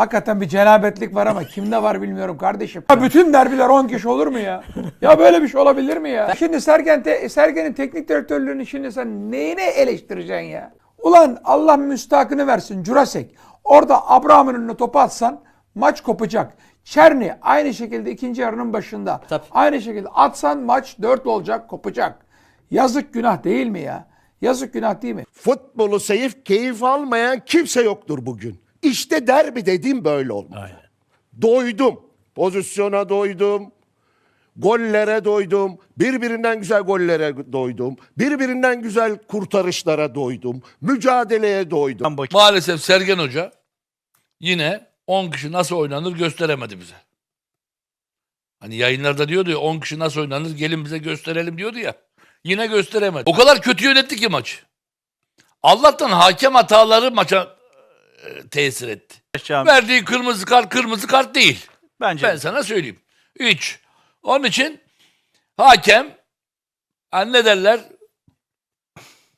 Hakikaten bir cenabetlik var ama kimde var bilmiyorum kardeşim. Ya bütün derbiler 10 kişi olur mu ya? Ya böyle bir şey olabilir mi ya? Şimdi Sergen te- Sergen'in teknik direktörlüğünü şimdi sen neyine eleştireceksin ya? Ulan Allah müstakını versin Jurasek. Orada Abraham'ın önüne topu atsan maç kopacak. Çerni aynı şekilde ikinci yarının başında. Tabii. Aynı şekilde atsan maç 4 olacak kopacak. Yazık günah değil mi ya? Yazık günah değil mi? Futbolu sevip keyif almayan kimse yoktur bugün. İşte derbi dediğim böyle olmalı. Doydum. Pozisyona doydum. Gollere doydum. Birbirinden güzel gollere doydum. Birbirinden güzel kurtarışlara doydum. Mücadeleye doydum. Maalesef Sergen Hoca yine 10 kişi nasıl oynanır gösteremedi bize. Hani yayınlarda diyordu ya 10 kişi nasıl oynanır gelin bize gösterelim diyordu ya. Yine gösteremedi. O kadar kötü yönetti ki maç. Allah'tan hakem hataları maça e, tesir etti. Yaşam- Verdiği kırmızı kart kırmızı kart değil. Bence Ben sana söyleyeyim. 3. Onun için hakem hani ne derler?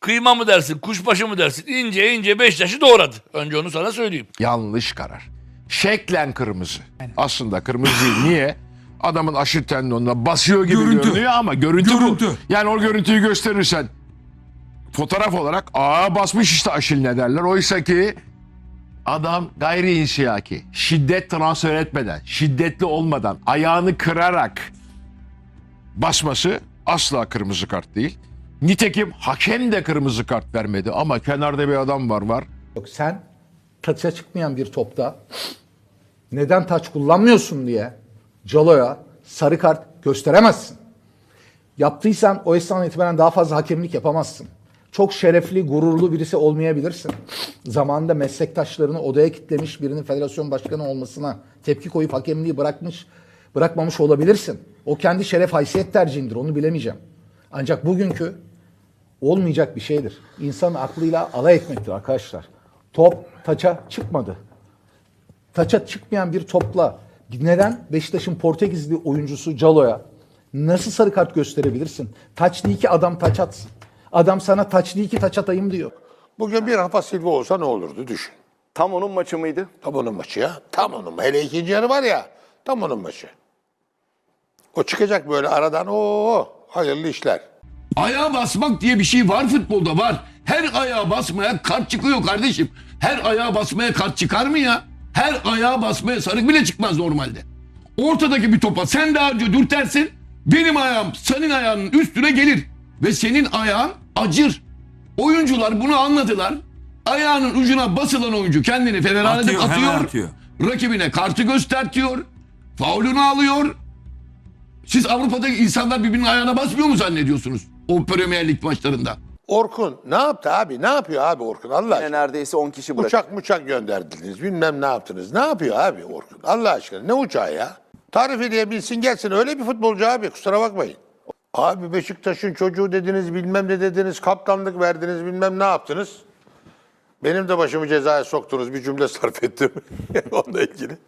Kıyma mı dersin, kuşbaşı mı dersin? İnce ince Beşiktaş'ı doğradı. Önce onu sana söyleyeyim. Yanlış karar. Şeklen kırmızı. Aslında kırmızı değil. Niye? Adamın aşırı tendonuna basıyor gibi Görüntü. görünüyor ama görüntü, Görüntü. bu. Yani o görüntüyü gösterirsen fotoğraf olarak aa basmış işte aşil ne derler. Oysa ki adam gayri insiyaki. Şiddet transfer etmeden, şiddetli olmadan, ayağını kırarak basması asla kırmızı kart değil. Nitekim hakem de kırmızı kart vermedi ama kenarda bir adam var var. Yok sen taça çıkmayan bir topta neden taç kullanmıyorsun diye Calo'ya sarı kart gösteremezsin. Yaptıysan o esnadan itibaren daha fazla hakemlik yapamazsın. Çok şerefli, gururlu birisi olmayabilirsin. Zamanında meslektaşlarını odaya kitlemiş birinin federasyon başkanı olmasına tepki koyup hakemliği bırakmış, bırakmamış olabilirsin. O kendi şeref haysiyet tercihindir, onu bilemeyeceğim. Ancak bugünkü olmayacak bir şeydir. İnsanın aklıyla alay etmektir arkadaşlar. Top taça çıkmadı. Taça çıkmayan bir topla neden Beşiktaş'ın Portekizli oyuncusu Calo'ya nasıl sarı kart gösterebilirsin? Taç değil ki adam taç atsın. Adam sana taç değil ki taç atayım diyor. Bugün bir Rafa Silva olsa ne olurdu düşün. Tam onun maçı mıydı? Tam onun maçı ya. Tam onun. Hele ikinci yarı var ya. Tam onun maçı. O çıkacak böyle aradan. Oo hayırlı işler. Ayağa basmak diye bir şey var futbolda var. Her ayağa basmaya kart çıkıyor kardeşim. Her ayağa basmaya kart çıkar mı ya? Her ayağa basmaya sarı bile çıkmaz normalde. Ortadaki bir topa sen daha önce dürtersin. Benim ayağım senin ayağının üstüne gelir. Ve senin ayağın acır. Oyuncular bunu anladılar. Ayağının ucuna basılan oyuncu kendini federal edip Atıyor, hemen atıyor. atıyor. Rakibine kartı göstertiyor. Faulünü alıyor. Siz Avrupa'daki insanlar birbirinin ayağına basmıyor mu zannediyorsunuz? O Premier Lig maçlarında. Orkun ne yaptı abi? Ne yapıyor abi Orkun Allah Yine aşkına? neredeyse 10 kişi bıraktı. Uçak muçak gönderdiniz. Bilmem ne yaptınız. Ne yapıyor abi Orkun? Allah aşkına ne uçağı ya? Tarif edebilsin gelsin. Öyle bir futbolcu abi kusura bakmayın. Abi Beşiktaş'ın çocuğu dediniz bilmem ne dediniz. Kaptanlık verdiniz bilmem ne yaptınız. Benim de başımı cezaya soktunuz bir cümle sarf ettim onunla ilgili.